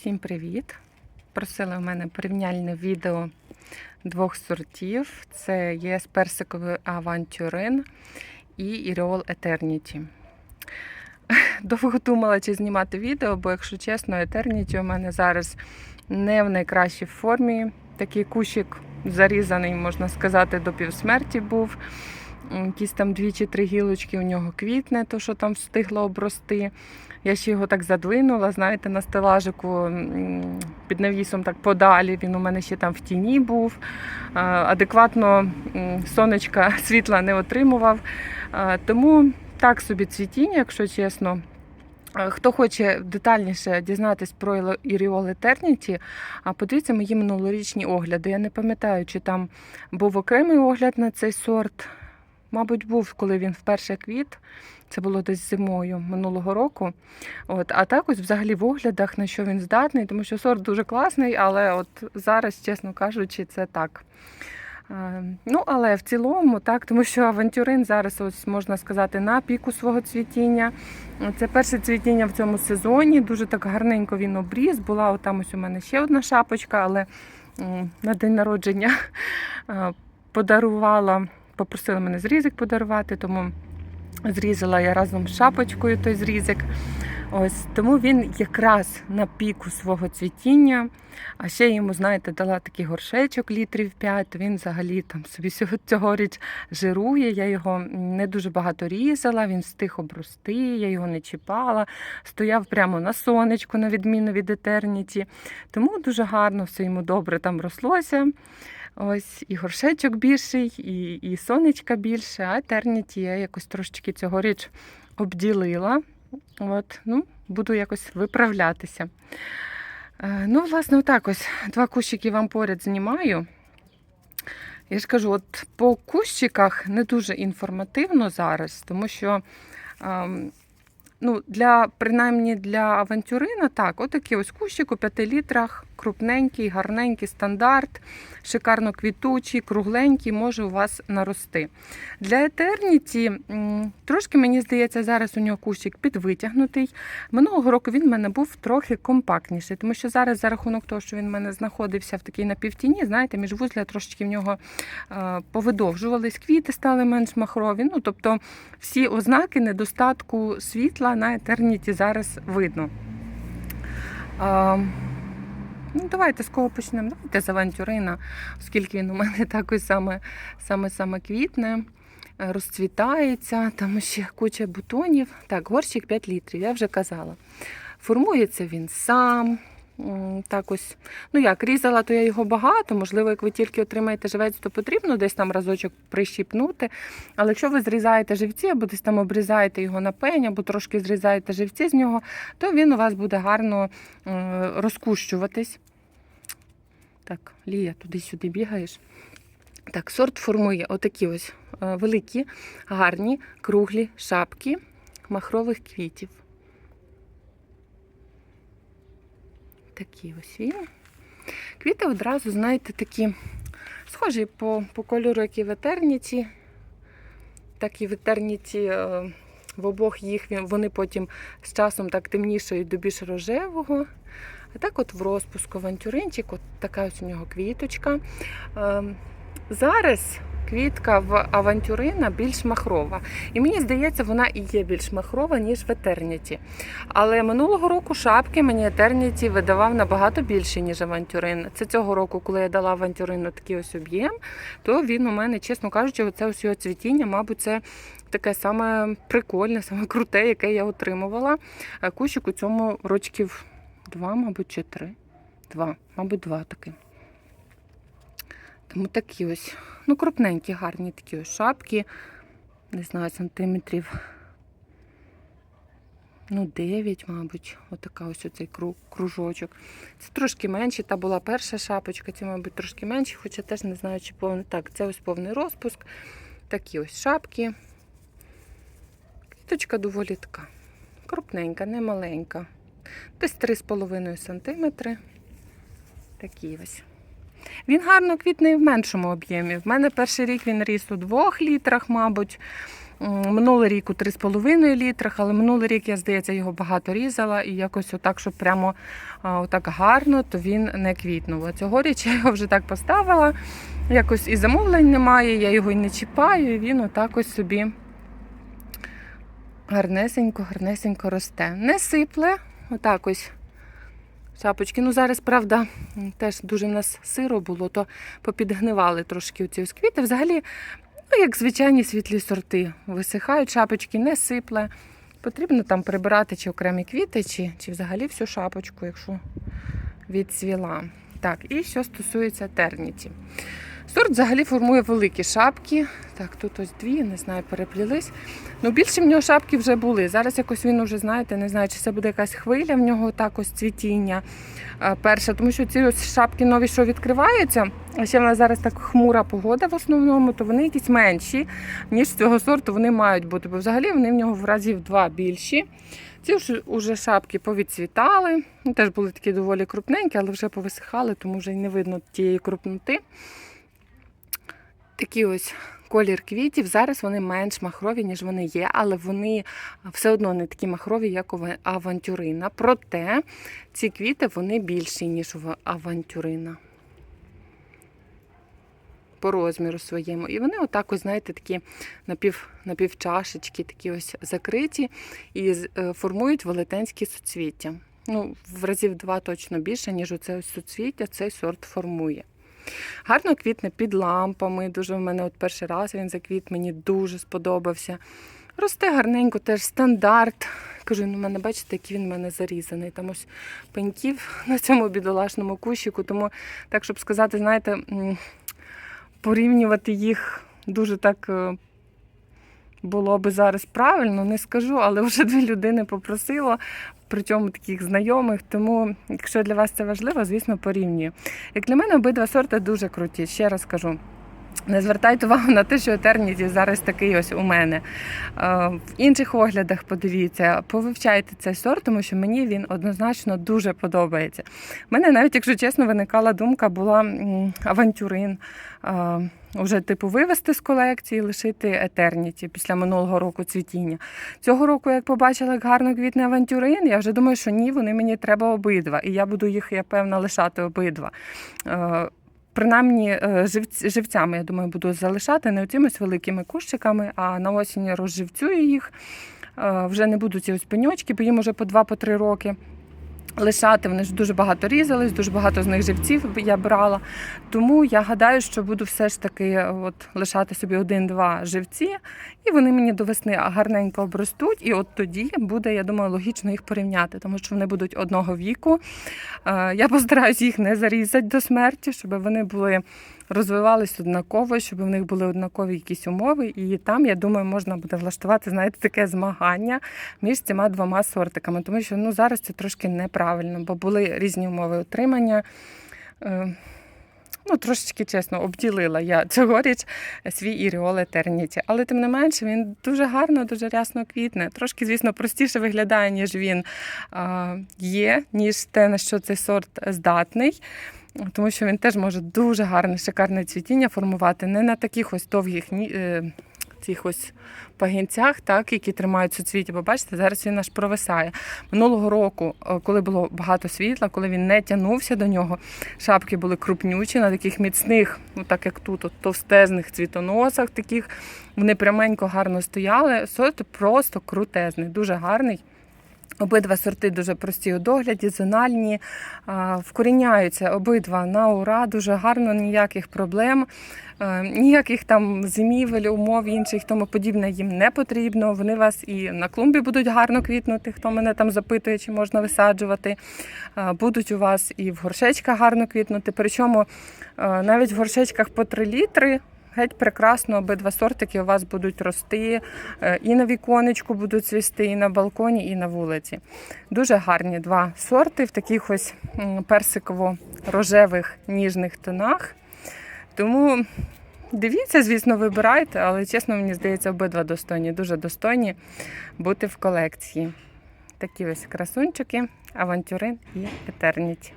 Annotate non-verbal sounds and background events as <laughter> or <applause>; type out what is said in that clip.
Всім привіт! Просили в мене порівняльне відео двох сортів: це ЄС персиковий авантюрин і Іріол Етерніті. <laughs> Довго думала, чи знімати відео, бо, якщо чесно, Етерніті у мене зараз не в найкращій формі. Такий кущик зарізаний, можна сказати, до півсмерті був. Якісь там дві чи три гілочки у нього квітне, то що там встигло обрости. Я ще його так задвинула, знаєте, на стелажику під навісом так подалі. Він у мене ще там в тіні був. Адекватно сонечка <laughs> світла не отримував. Тому так собі цвітіння, якщо чесно. Хто хоче детальніше дізнатись про Іріол Eternity, а подивіться мої минулорічні огляди. Я не пам'ятаю, чи там був окремий огляд на цей сорт. Мабуть, був, коли він вперше квіт. Це було десь зимою минулого року. От, а так ось взагалі в оглядах, на що він здатний, тому що сорт дуже класний, але от зараз, чесно кажучи, це так. Ну, але в цілому, так, тому що авантюрин зараз, ось можна сказати, на піку свого цвітіння. Це перше цвітіння в цьому сезоні. Дуже так гарненько він обріз. Була отам ось у мене ще одна шапочка, але на день народження подарувала, попросила мене зрізик подарувати, тому зрізала я разом з шапочкою той зрізик. Ось тому він якраз на піку свого цвітіння. А ще йому, знаєте, дала такий горшечок літрів 5, він взагалі там собі <laughs> цьогоріч жирує. Я його не дуже багато різала, він встиг обрости, я його не чіпала, стояв прямо на сонечку, на відміну від етерніті. Тому дуже гарно все йому добре там рослося. Ось і горшечок більший, і, і сонечка більше, а етерніті я якось трошечки цьогоріч обділила. От, ну, буду якось виправлятися. Е, Ну, власне, отак ось два кущики вам поряд знімаю. Я ж кажу, от по кущиках не дуже інформативно зараз, тому що ем, ну, для, принаймні для авантюрина, так, отакий ось кущик у 5 літрах, крупненький, гарненький, стандарт, шикарно квітучий, кругленький, може у вас нарости. Для етерніті трошки, мені здається, зараз у нього кущик підвитягнутий. Минулого року він в мене був трохи компактніший, тому що зараз за рахунок того, що він в мене знаходився в такій напівтіні, знаєте, між вузля трошечки в нього е, повидовжувались, квіти стали менш махрові. Ну, тобто всі ознаки недостатку світла на етерніті зараз видно. Ну, давайте з кого почнемо? Давайте з авантюрина, оскільки він у мене <laughs> також саме, саме, саме квітне, е, розцвітається, там ще куча бутонів. Так, горщик 5 літрів, я вже казала. Формується він сам. Так ось, ну як, різала, то я його багато. Можливо, як ви тільки отримаєте живець, то потрібно десь там разочок прищіпнути. Але якщо ви зрізаєте живці, або десь там обрізаєте його на пень, або трошки зрізаєте живці з нього, то він у вас буде гарно е, розкущуватись. Так, Лія, туди-сюди бігаєш. Так, сорт формує отакі ось е, великі, гарні, круглі шапки махрових квітів. Такі ось він. Квіти одразу, знаєте, такі схожі по, по кольору, як і в етерніті. Так і в етерніті е, в обох їх вони потім з часом так темнішають до більш рожевого. А так от в розпуску авантюринчик, от така ось у нього квіточка. Е, Зараз квітка в авантюрина більш махрова. І мені здається, вона і є більш махрова, ніж в етерніті. Але минулого року шапки мені етерніті видавав набагато більше, ніж авантюрин. Це цього року, коли я дала авантюрину такий ось об'єм, то він у мене, чесно кажучи, оце ось його цвітіння, мабуть, це таке саме прикольне, саме круте, яке я отримувала. Е, Кущик у цьому рочків два, мабуть, чи три. Два, мабуть, два таки. Тому такі ось, ну, крупненькі, гарні такі ось шапки. Не знаю, сантиметрів. Ну, 9, мабуть, отака ось оцей кружочок. Це трошки менше, та була перша шапочка, це, мабуть, трошки менше, хоча теж не знаю, чи повний. Так, це ось повний розпуск. Такі ось шапки. Квіточка доволі така. Крупненька, не маленька. Десь 3,5 см. Такі ось. Він гарно квітне в меншому об'ємі. В мене перший рік він ріс у 2 літрах, мабуть. Минулий рік у 3,5 літрах, але минулий рік я, здається, його багато різала і якось отак, щоб прямо отак гарно, то він не квітнув. А цьогоріч я його вже так поставила. Якось і замовлень немає, я його й не чіпаю, і він отак ось собі гарнесенько, гарнесенько росте. Не сипле, отак ось шапочки. Ну зараз, правда, теж дуже в нас сиро було, то попідгнивали трошки ось квіти. Взагалі, ну як звичайні світлі сорти. Висихають шапочки, не сипле. Потрібно там прибирати чи окремі квіти, чи, чи взагалі всю шапочку, якщо відцвіла. Так, і що стосується терніті. Сорт взагалі формує великі шапки. Так, тут ось дві, не знаю, переплілись. Ну, більше в нього шапки вже були. Зараз якось він уже, знаєте, не знаю, чи це буде якась хвиля в нього так ось цвітіння. Перша, тому що ці ось шапки нові, що відкриваються, а ще в нас зараз так хмура погода в основному, то вони якісь менші, ніж цього сорту вони мають бути. Бо взагалі вони в нього в разів два більші. Ці вже, вже шапки повідцвітали. Ну, теж були такі доволі крупненькі, але вже повисихали, тому вже й не видно тієї крупноти. Такі ось колір квітів. Зараз вони менш махрові, ніж вони є, але вони все одно не такі махрові, як авантюрина. Проте ці квіти вони більші, ніж авантюрина. По розміру своєму. І вони отак, ось, знаєте, такі напів, напівчашечки, такі ось закриті і е, формують велетенські суцвіття. Ну, в разів два точно більше, ніж оце ось цей сорт формує. Гарно квітне під лампами. Дуже в мене от перший раз він заквіт, мені дуже сподобався. Росте гарненько, теж стандарт. Кажу, ну, мене бачите, який він в мене зарізаний. Там ось пеньків на цьому бідолашному кущику. Тому, так, щоб сказати, знаєте, порівнювати їх дуже так е, було би зараз правильно, не скажу, але вже дві людини попросила, причому таких знайомих. Тому, якщо для вас це важливо, звісно, порівнюю. Як для мене, обидва сорти дуже круті. Ще раз кажу. Не звертайте увагу на те, що Етерніті зараз такий ось у мене. Е, В інших оглядах подивіться, повивчайте цей сорт, тому що мені він однозначно дуже подобається. У мене навіть, якщо чесно, виникала думка, була авантюрин. е, Уже типу вивести з колекції, лишити Етерніті після минулого року цвітіння. Цього року, як побачила, як гарно квітне авантюрин, я вже думаю, що ні, вони мені треба обидва. І я буду їх, я певна, лишати обидва. Принаймні е, живцями, я думаю, буду залишати не оцімось великими кущиками, а на осінь розживцюю їх. Е, Вже не будуть ці ось пеньочки, бо їм уже по 2-3 роки. Лишати вони ж дуже багато різались, дуже багато з них живців я брала. Тому я гадаю, що буду все ж таки е, от, лишати собі один-два живці, і вони мені до весни гарненько обростуть. І от тоді буде, я думаю, логічно їх порівняти, тому що вони будуть одного віку. Е, Я постараюсь їх не зарізати до смерті, щоб вони були розвивались однаково, щоб в них були однакові якісь умови. І там, я думаю, можна буде влаштувати, знаєте, таке змагання між цими двома сортиками, тому що ну, зараз це трошки неправильно, бо були різні умови отримання. Е, Ну, трошечки чесно, обділила я цьогоріч свій Іріол Етерніті. Але тим не менше, він дуже гарно, дуже рясно квітне. Трошки, звісно, простіше виглядає, ніж він є, ніж те, на що цей сорт здатний. Тому що він теж може дуже гарне, шикарне цвітіння формувати не на таких ось довгих е, цих ось пагінцях, так, які тримають суцвіття. Бо бачите, зараз він аж провисає. Минулого року, е, коли було багато світла, коли він не тягнувся до нього, шапки були крупнючі на таких міцних, ну так як тут, от, товстезних цвітоносах, таких вони пряменько гарно стояли. Сорт просто крутезний, дуже гарний. Обидва сорти дуже прості у догляді, зональні, вкоріняються обидва на ура, дуже гарно, ніяких проблем, ніяких там зимівель, умов інших тому подібне їм не потрібно. Вони вас і на клумбі будуть гарно квітнути, хто мене там запитує, чи можна висаджувати. Будуть у вас і в горшечках гарно квітнути. Причому навіть в горшечках по 3 літри. Геть прекрасно, обидва сортики у вас будуть рости, е, і на віконечку будуть цвісти, і на балконі, і на вулиці. Дуже гарні два сорти в таких ось персиково-рожевих ніжних тонах. Тому дивіться, звісно, вибирайте, але чесно, мені здається, обидва достойні, дуже достойні бути в колекції. Такі ось красунчики, авантюрин і етерніті.